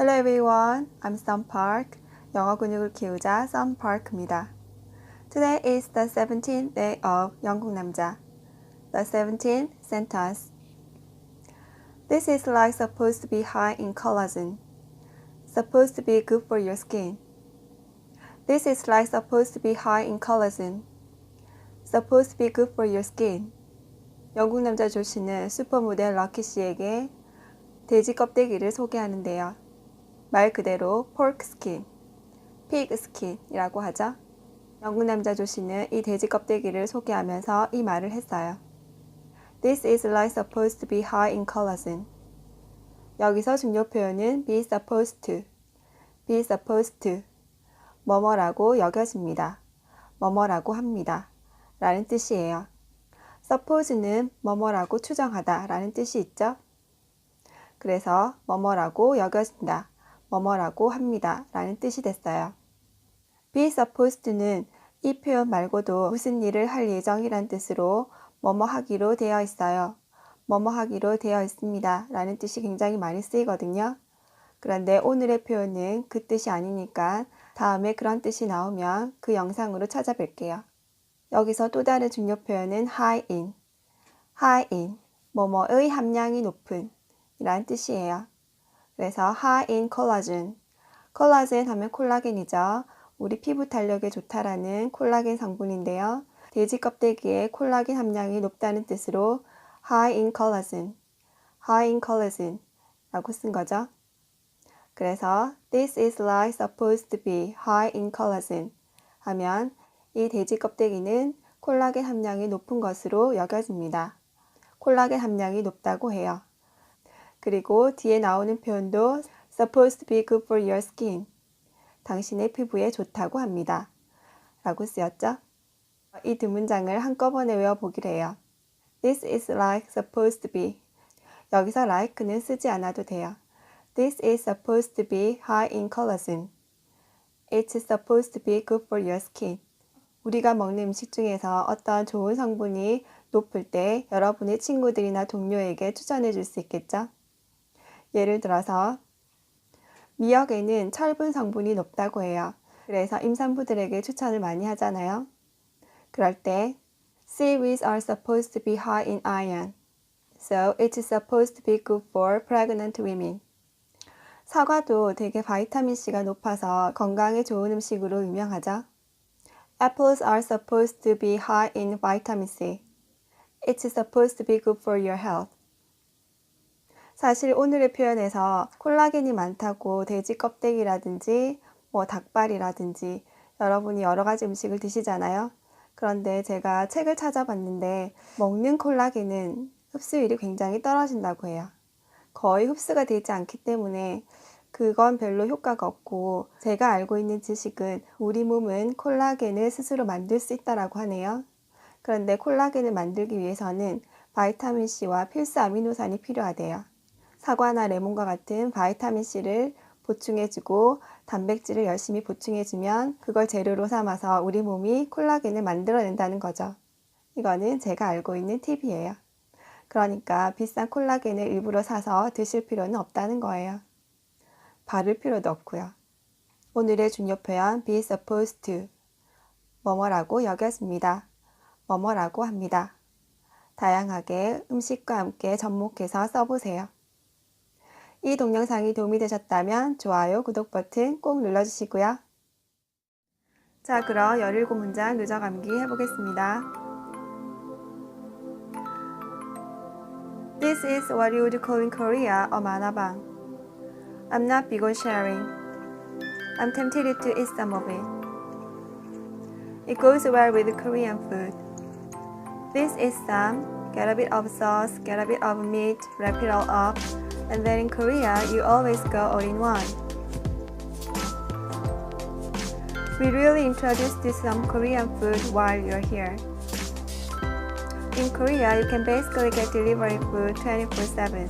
Hello everyone, I'm Sun Park. 영어 근육을 키우자 Sun Park입니다. Today is the 17th day of 영국 남자. The 17th sentence. This is like supposed to be high in collagen. Supposed to be good for your skin. This is like supposed to be high in collagen. Supposed to be good for your skin. 영국 남자 조 씨는 슈퍼모델 럭키 씨에게 돼지 껍데기를 소개하는데요. 말 그대로 pork skin, pig skin이라고 하죠. 영국 남자 조 씨는 이 돼지 껍데기를 소개하면서 이 말을 했어요. This is like supposed to be high in collagen. 여기서 중요 표현은 be supposed to, be supposed to, 뭐뭐라고 여겨집니다. 뭐뭐라고 합니다. 라는 뜻이에요. suppose는 뭐뭐라고 추정하다 라는 뜻이 있죠. 그래서 뭐뭐라고 여겨진다, 뭐뭐라고 합니다 라는 뜻이 됐어요. be supposed는 이 표현 말고도 무슨 일을 할 예정이란 뜻으로 뭐뭐 하기로 되어 있어요. 뭐뭐 하기로 되어 있습니다 라는 뜻이 굉장히 많이 쓰이거든요. 그런데 오늘의 표현은 그 뜻이 아니니까 다음에 그런 뜻이 나오면 그 영상으로 찾아뵐게요. 여기서 또 다른 중요 표현은 high in. high in, 뭐뭐의 함량이 높은 이란 뜻이에요. 그래서 high in collagen. 콜라겐 하면 콜라겐이죠. 우리 피부 탄력에 좋다라는 콜라겐 성분인데요. 돼지 껍데기에 콜라겐 함량이 높다는 뜻으로 high in collagen, high in collagen 라고 쓴 거죠. 그래서 this is like supposed to be high in collagen 하면 이 돼지 껍데기는 콜라겐 함량이 높은 것으로 여겨집니다. 콜라겐 함량이 높다고 해요. 그리고 뒤에 나오는 표현도 supposed to be good for your skin. 당신의 피부에 좋다고 합니다. 라고 쓰였죠. 이 두 문장을 한꺼번에 외워보기로 해요. This is like supposed to be. 여기서 like는 쓰지 않아도 돼요. This is supposed to be high in collagen. It's supposed to be good for your skin. 우리가 먹는 음식 중에서 어떤 좋은 성분이 높을 때 여러분의 친구들이나 동료에게 추천해 줄 수 있겠죠? 예를 들어서 미역에는 철분 성분이 높다고 해요. 그래서 임산부들에게 추천을 많이 하잖아요. 그럴 때 seaweeds are supposed to be high in iron. So it's supposed to be good for pregnant women. 사과도 되게 바이타민 C가 높아서 건강에 좋은 음식으로 유명하죠. Apples are supposed to be high in vitamin C. It's supposed to be good for your health. 사실 오늘의 표현에서 콜라겐이 많다고 돼지 껍데기라든지 뭐 닭발이라든지 여러분이 여러 가지 음식을 드시잖아요. 그런데 제가 책을 찾아봤는데 먹는 콜라겐은 흡수율이 굉장히 떨어진다고 해요. 거의 흡수가 되지 않기 때문에 그건 별로 효과가 없고 제가 알고 있는 지식은 우리 몸은 콜라겐을 스스로 만들 수 있다라고 하네요. 그런데 콜라겐을 만들기 위해서는 바이타민 C와 필수 아미노산이 필요하대요. 사과나 레몬과 같은 바이타민 C를 보충해주고 단백질을 열심히 보충해주면 그걸 재료로 삼아서 우리 몸이 콜라겐을 만들어낸다는 거죠. 이거는 제가 알고 있는 팁이에요. 그러니까 비싼 콜라겐을 일부러 사서 드실 필요는 없다는 거예요. 바를 필요도 없고요. 오늘의 중요 표현 be supposed to 뭐뭐라고 여겼습니다. 뭐뭐라고 합니다. 다양하게 음식과 함께 접목해서 써보세요. 이 동영상이 도움이 되셨다면 좋아요, 구독 버튼 꼭 눌러주시고요. 자, 그럼 17문장 누적 암기 해보겠습니다. This is what you would call in Korea a manabang. I'm not big on sharing. I'm tempted to eat some of it. It goes well with Korean food. This is some. Get a bit of sauce, get a bit of meat, wrap it all up, and then in Korea, you always go all in one. We really introduced you um, some Korean food while you're here. In Korea, you can basically get delivery food 24 7.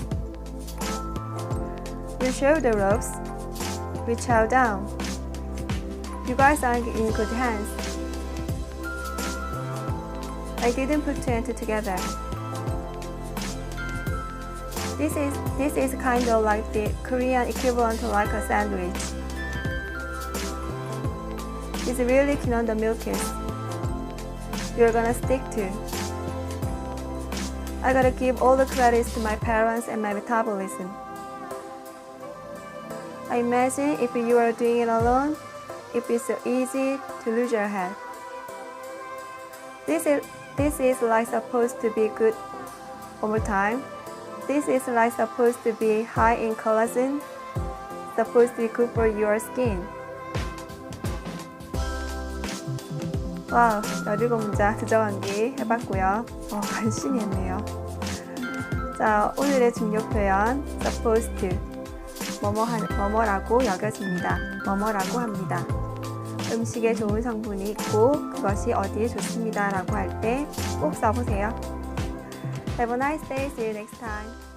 You show the ropes. We chow down. You guys are in good hands. I didn't put two and two together. This is this is kind of like the Korean equivalent to like a sandwich. It's really keen on the milkies. You're gonna stick to. I gotta give all the credits to my parents and my metabolism. I imagine if you are doing it alone, it is so easy to lose your head. This is this is like supposed to be good over time. This is like supposed to be high in collagen, supposed to be good for your skin. 와우, 17문자 두저간기 해봤고요. 어, 간신히 했네요. 자, 오늘의 중요 표현 supposed 뭐뭐 하, 뭐뭐라고 여겨집니다. 뭐뭐라고 합니다. 음식에 좋은 성분이 있고 그것이 어디에 좋습니다라고 할 때 꼭 써보세요. Have a nice day. See you next time.